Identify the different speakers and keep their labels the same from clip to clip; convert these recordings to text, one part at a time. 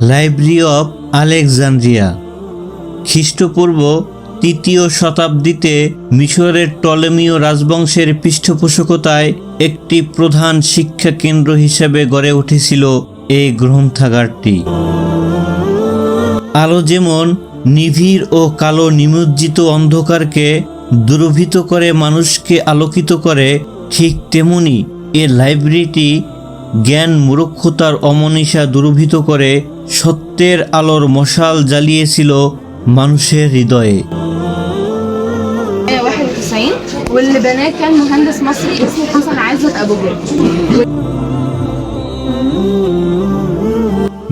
Speaker 1: Library of Alexandria, খ্রিস্টপূর্ব তৃতীয় শতাব্দীতে মিশরের টলেমীয় রাজবংশের পৃষ্ঠপোষকতায় একটি প্রধান শিক্ষা কেন্দ্র হিসেবে গড়ে উঠেছিল এই গ্রন্থাগারটি। আলো যেমন নিবিড় ও কালো নিমজ্জিত অন্ধকারকে দুর্ভীত করে মানুষকে আলোকিত করে, ঠিক তেমনি এ লাইব্রেরিটি জ্ঞান মূর্খতার অমনীষা দুর্ভীত করে সত্যের আলোর মশাল জ্বালিয়েছিল মানুষের হৃদয়ে
Speaker 2: 91 واللي بناه كان مهندس مصري اسمه حسن عزت ابو جد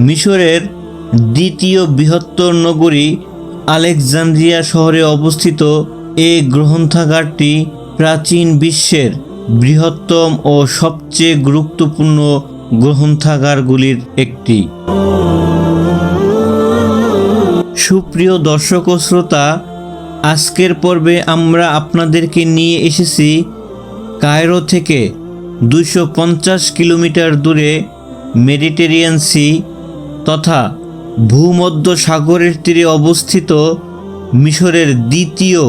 Speaker 1: মিশরের দ্বিতীয় বৃহত্তর নগরী আলেকজান্দ্রিয়া শহরে অবস্থিত এই গ্রন্থাগারটি প্রাচীন বিশ্বের বৃহত্তম ও সবচেয়ে গুরুত্বপূর্ণ গ্রন্থাগারগুলির একটি সুপ্রিয় দর্শক ও শ্রোতা, আজকের পর্বে আমরা আপনাদেরকে নিয়ে এসেছি কায়রো থেকে দুশো কিলোমিটার দূরে মেডিটেরিয়ান সি তথা ভূমধ্য সাগরের তীরে অবস্থিত মিশরের দ্বিতীয়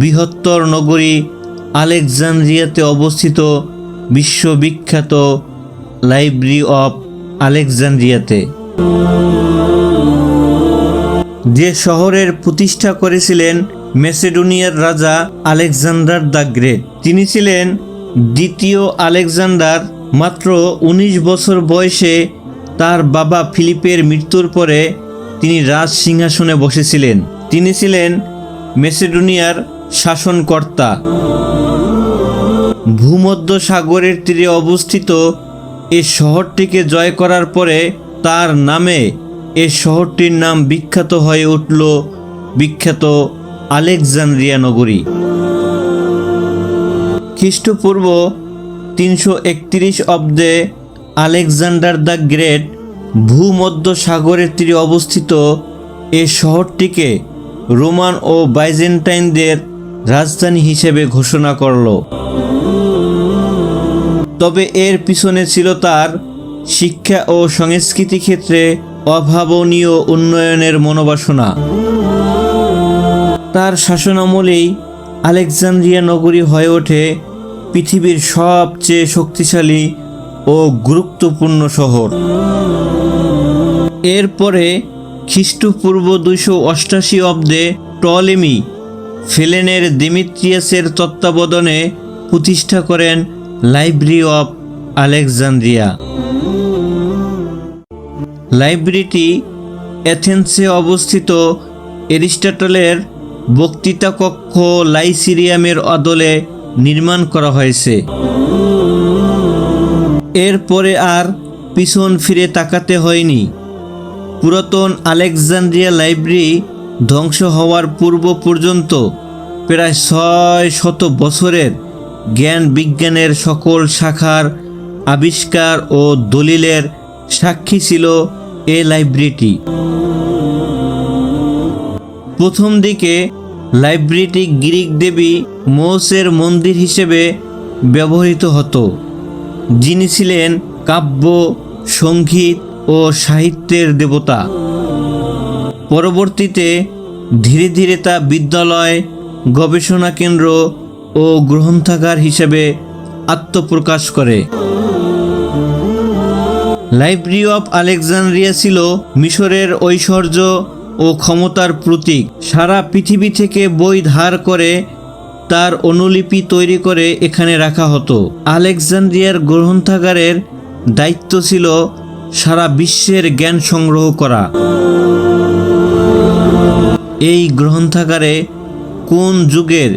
Speaker 1: বৃহত্তর নগরী আলেকজান্দ্রিয়াতে অবস্থিত বিশ্ববিখ্যাত লাইব্রেরি অফ আলেকজান্দ্রিয়াতে। যে শহরের প্রতিষ্ঠা করেছিলেন মেসেডোনিয়ার রাজা আলেকজান্ডার দ্য গ্রেট। তিনি ছিলেন দ্বিতীয় আলেকজান্ডার, মাত্র ১৯ বছর বয়সে তার বাবা ফিলিপের মৃত্যুর পরে তিনি রাজ সিংহাসনে বসেছিলেন। তিনি ছিলেন মেসেডোনিয়ার শাসনকর্তা। ভূমধ্য সাগরের তীরে অবস্থিত এই শহরটিকে জয় করার পরে তার নামে এই শহরটির নাম বিখ্যাত হয়ে উঠল বিখ্যাত আলেকজান্দ্রিয়া নগরী। খ্রিস্টপূর্ব তিনশো একত্রিশ অব্দে আলেকজান্ডার দ্য গ্রেট ভূমধ্য সাগরের তীরে অবস্থিত এ শহরটিকে রোমান ও বাইজেন্টাইনদের রাজধানী হিসেবে ঘোষণা করল। তবে এর পিছনে ছিল তার শিক্ষা ও সংস্কৃতি ক্ষেত্রে অভাবনীয় উন্নয়নের মনোবাসনা। তার শাসনামলেই আলেকজান্দ্রিয়া নগরী হয়ে ওঠে পৃথিবীর সবচেয়ে শক্তিশালী ও গুরুত্বপূর্ণ শহর। এরপরে খ্রিস্টপূর্ব দুইশো অষ্টাশি অব্দে টলেমি, ফেলেনের দিমিত্রিয়াসের তত্ত্বাবধানে প্রতিষ্ঠা করেন লাইব্রেরি অফ আলেকজান্দ্রিয়া। লাইব্রেরিটি অ্যাথেন্সে অবস্থিত এরিস্টটলের বক্তৃতা কক্ষ লাইসিরিয়ামের আদলে নির্মাণ করা হয়েছে। এরপরে আর পিছন ফিরে তাকাতে হয়নি। পুরাতন আলেকজান্দ্রিয়া লাইব্রেরি ধ্বংস হওয়ার পূর্ব পর্যন্ত প্রায় ছয় শত বছরের জ্ঞান বিজ্ঞানের সকল শাখার আবিষ্কার ও দলিলের সাক্ষী ছিল এ লাইব্রেরিটি। প্রথম দিকে লাইব্রেরিটি গ্রিক দেবী মৌসের মন্দির হিসেবে ব্যবহৃত হতো, যিনি ছিলেন কাব্য, সংগীত ও সাহিত্যের দেবতা। পরবর্তীতে ধীরে ধীরে তা বিদ্যালয়, গবেষণা কেন্দ্র ও গ্রন্থাগার হিসেবে আত্মপ্রকাশ করে। লাইব্রেরি অফ আলেকজান্দ্রিয়া ছিল মিশরের ঐশ্বর্য ও ক্ষমতার প্রতীক। সারা পৃথিবী থেকে বই ধার করে তার অনুলিপি তৈরি করে এখানে রাখা হতো। আলেকজান্দ্রিয়ার গ্রন্থাগারের দায়িত্ব ছিল সারা বিশ্বের জ্ঞান সংগ্রহ করা। এই গ্রন্থাগারে কোন যুগের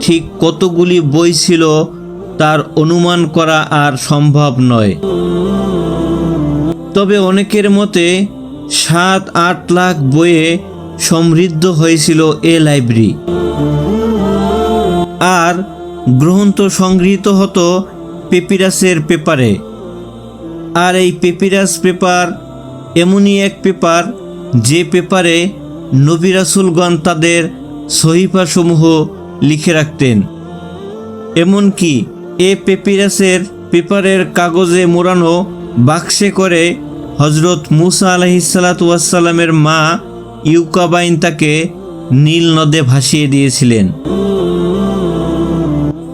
Speaker 1: ঠিক কতগুলি বই ছিল তার অনুমান করা আর সম্ভব নয়। তবে অনেকের মতে সাত আট লাখ বইয়ে সমৃদ্ধ হয়েছিল এ লাইব্রেরি। আর গ্রন্থ সংগৃহীত হতো পেপিরাসের পেপারে। আর এই পেপিরাস পেপার এমনই এক পেপার যে পেপারে নবিরাসুলগণ তাদের সহিফাসমূহ লিখে রাখতেন। এমনকি এ পেপিরাসের পেপারের কাগজে মোড়ানো বাক্সে করে হজরত মুসা আলহিসাল্লাতুয়াসাল্লামের মা ইউকাবাইন তাকে নীল নদে ভাসিয়ে দিয়েছিলেন।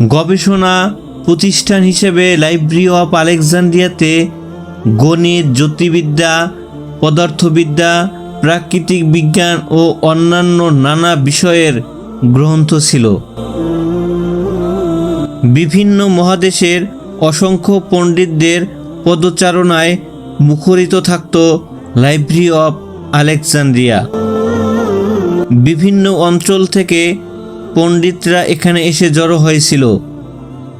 Speaker 1: গবেষণা প্রতিষ্ঠান হিসেবে লাইব্রেরি অফ আলেকজান্ড্রিয়াতে গণিত, জ্যোতির্বিদ্যা, পদার্থবিদ্যা, প্রাকৃতিক বিজ্ঞান ও অন্যান্য নানা বিষয়ের গ্রন্থ ছিল। বিভিন্ন মহাদেশের অসংখ্য পণ্ডিতদের পদচারণায় মুখরিত থাকত লাইব্রেরি অফ আলেকজান্ড্রিয়া বিভিন্ন অঞ্চল থেকে পণ্ডিতরা এখানে এসে জড়ো হয়েছিল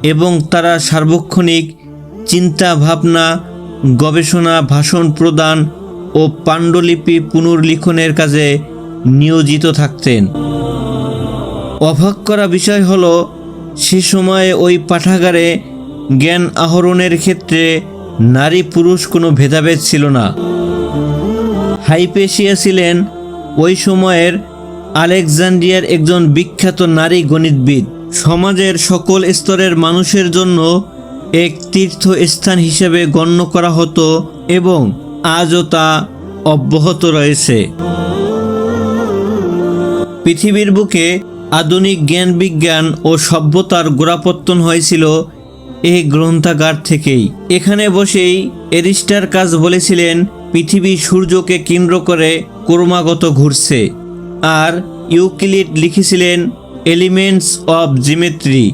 Speaker 1: এবং তারা সার্বক্ষণিক চিন্তা ভাবনা গবেষণা, ভাষণ প্রদান ও পাণ্ডুলিপি পুনর্লিখনের কাজে নিয়োজিত থাকতেন। অবাক করা বিষয় হলো, সে সময়ে ওই পাঠাগারে জ্ঞান আহরণের ক্ষেত্রে নারী পুরুষ কোনো ভেদাভেদ ছিল না। হাইপেশিয়া ছিলেন ওই সময়ের আলেকজান্ড্রিয়ার একজন বিখ্যাত নারী গণিতবিদ। সমাজের সকল স্তরের মানুষের জন্য এক তীর্থস্থান হিসেবে গণ্য করা হতো এবং আজও তা অব্যাহত রয়েছে। পৃথিবীর বুকে আধুনিক জ্ঞান বিজ্ঞান ও সভ্যতার গোড়াপত্তন হয়েছিল এই গ্রন্থাগার থেকেই। এখানে বসেই এরিস্টার কাজ বলেছিলেন, পৃথিবী সূর্যকে কেন্দ্র করে ক্রমাগত ঘুরছে। আর ইউক্লিড লিখেছিলেন, এলিমেন্টস অব জিমেট্রি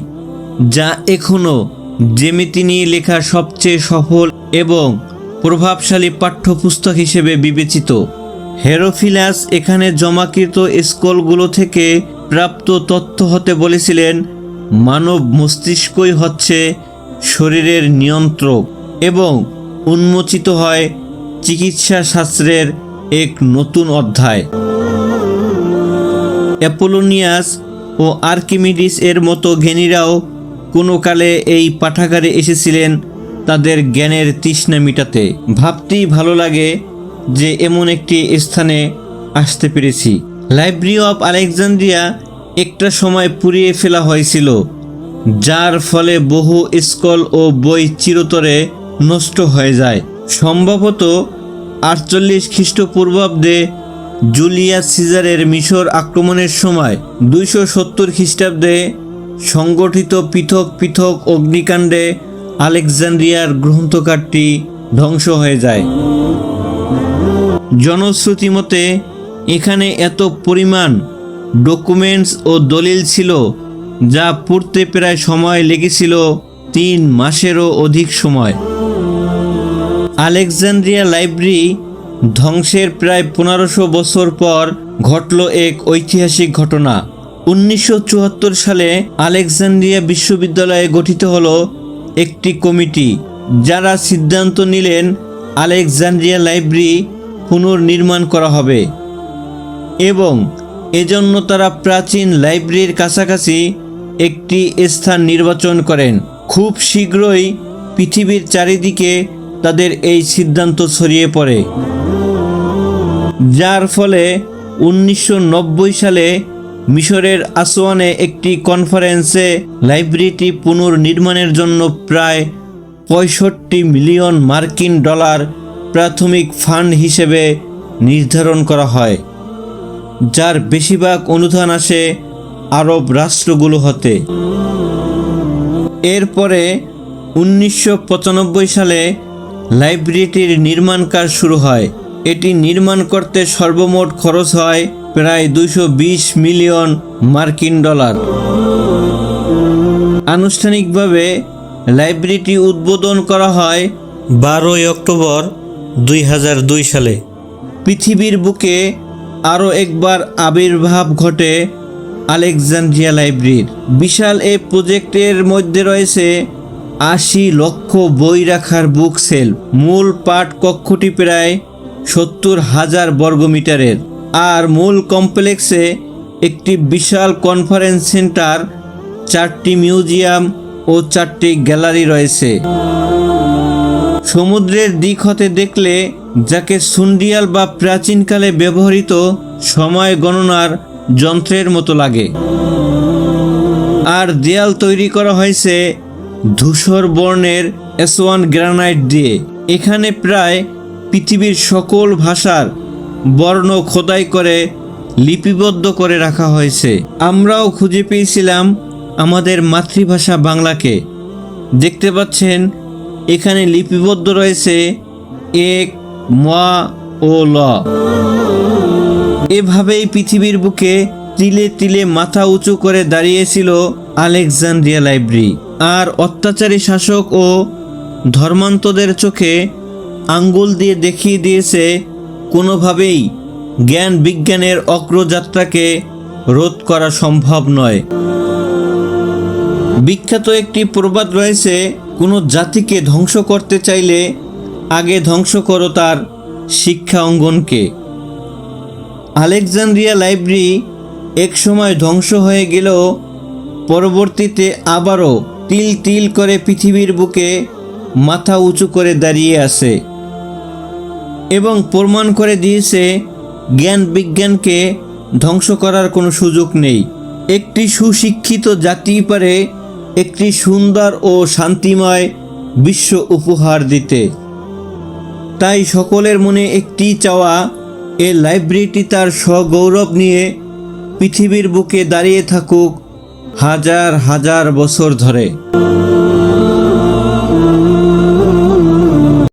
Speaker 1: যা এখনও জ্যামিতি নিয়ে লেখা সবচেয়ে সফল এবং প্রভাবশালী পাঠ্যপুস্তক হিসেবে বিবেচিত। হেরোফিলাস এখানে জমাকৃত স্কলগুলো থেকে প্রাপ্ত তথ্য হতে বলেছিলেন, মানব মস্তিষ্কই হচ্ছে শরীরের নিয়ন্ত্রক এবং উন্মোচিত হয় চিকিৎসা শাস্ত্রের এক নতুন অধ্যায়। অ্যাপোলোনিয়াস ও আর্কিমিডিস এর মতো জ্ঞানীরাও কোনো কালে এই পাঠাগারে এসেছিলেন তাদের জ্ঞানের তৃষ্ণা মিটাতে। ভাবতেই ভালো লাগে যে এমন একটি স্থানে আসতে পেরেছি। লাইব্রেরি অফ আলেকজান্ড্রিয়া একটা সময় পুড়িয়ে ফেলা হয়েছিল। যার ফলে বহু স্কল ও বই চিরতরে নষ্ট হয়ে যায়। সম্ভবত আটচল্লিশ খ্রিস্টপূর্বাব্দে জুলিয়াস সিজারের মিশর আক্রমণের সময় দুইশো সত্তর খ্রিস্টাব্দে সংগঠিত পৃথক পৃথক অগ্নিকাণ্ডে আলেকজান্ড্রিয়ার গ্রন্থকারটি ধ্বংস হয়ে যায়। জনশ্রুতি মতে, এখানে এত পরিমাণ ডকুমেন্টস ও দলিল ছিল যা পড়তে প্রায় সময় লেগেছিল তিন মাসেরও অধিক সময়। আলেকজান্ড্রিয়া লাইব্রেরি ধ্বংসের প্রায় পনেরোশো বছর পর ঘটল এক ঐতিহাসিক ঘটনা। উনিশশো চুয়াত্তর সালে আলেকজান্ড্রিয়া বিশ্ববিদ্যালয়ে গঠিত হলো একটি কমিটি, যারা সিদ্ধান্ত নিলেন আলেকজান্ড্রিয়া লাইব্রেরি পুনর্নির্মাণ করা হবে। এবং এজন্য তারা প্রাচীন লাইব্রেরির কাছাকাছি একটি স্থান নির্বাচন করেন। খুব শীঘ্রই পৃথিবীর চারিদিকে তাদের এই সিদ্ধান্ত ছড়িয়ে পড়ে। যার ফলে উনিশশো নব্বই সালে মিশরের আসওয়ানে একটি কনফারেন্সে লাইব্রেরিটি পুনর্নির্মাণের জন্য প্রায় পঁয়ষট্টি মিলিয়ন মার্কিন ডলার প্রাথমিক ফান্ড হিসেবে নির্ধারণ করা হয়, যার বেশিরভাগ অনুদান আসে আরব রাষ্ট্রগুলো হতে। এরপরে উনিশশো পঁচানব্বই সালে লাইব্রেরিটির নির্মাণ কাজ শুরু হয়। এটি নির্মাণ করতে সর্বমোট খরচ হয় প্রায় বিশ মিলিয়ন মার্কিন ডলার। আনুষ্ঠানিকভাবে লাইব্রেরিটি উদ্বোধন করা হয় বারোই অক্টোবর দুই হাজার দুই সালে। পৃথিবীর বুকে আরও একবার আবির্ভাব ঘটে আলেকজান্ড্রিয়া লাইব্রেরির বিশাল এই প্রজেক্টের মধ্যে রয়েছে আশি লক্ষ বই রাখার বুক সেল মূল পাঠ কক্ষটি প্রায় সত্তর হাজার বর্গমিটারের। আর মূল কমপ্লেক্সে একটি বিশাল কনফারেন্স সেন্টার, চারটি মিউজিয়াম ও চারটি গ্যালারি রয়েছে। সমুদ্রের দিক হতে দেখলে যাকে সুন্ডিয়াল বা প্রাচীনকালে ব্যবহৃত সময় গণনার যন্ত্রের মতো লাগে। আর দেয়াল তৈরি করা হয়েছে ধূসর বর্ণের এসওয়ান গ্রানাইট দিয়ে। এখানে প্রায় পৃথিবীর সকল ভাষার বর্ণ খোদাই করে লিপিবদ্ধ করে রাখা হয়েছে। আমরাও খুঁজে পেয়েছিলাম আমাদের মাতৃভাষা বাংলাকে। দেখতে পাচ্ছেন, এখানে লিপিবদ্ধ রয়েছে এক, ম ও ল। এভাবেই পৃথিবীর বুকে তিলে তিলে মাথা উঁচু করে দাঁড়িয়েছিল আলেকজান্দ্রিয়া লাইব্রেরি। আর অত্যাচারী শাসক ও ধর্মান্তদের চোখে আঙ্গুল দিয়ে দেখিয়ে দিয়েছে, কোনোভাবেই জ্ঞান বিজ্ঞানের অগ্রযাত্রাকে রোধ করা সম্ভব নয়। বিখ্যাত একটি প্রবাদ রয়েছে, কোনো জাতিকে ধ্বংস করতে চাইলে আগে ধ্বংস করো তার শিক্ষা অঙ্গনকে। আলেকজান্দ্রিয়া লাইব্রেরি একসময় ধ্বংস হয়ে গেলেও পরবর্তীতে আবারও তিল তিল করে পৃথিবীর বুকে মাথা উঁচু করে দাঁড়িয়ে আছে এবং প্রমাণ করে দিয়েছে জ্ঞান বিজ্ঞানকে ধ্বংস করার কোনো সুযোগ নেই। একটি সুশিক্ষিত জাতি পারে একটি সুন্দর ও শান্তিময় বিশ্ব উপহার দিতে। তাই সকলের মনে একটি চাওয়া এ লাইব্রেরিটি তার স্বগৌরব নিয়ে পৃথিবীর বুকে দাঁড়িয়ে থাকুক হাজার হাজার বছর ধরে।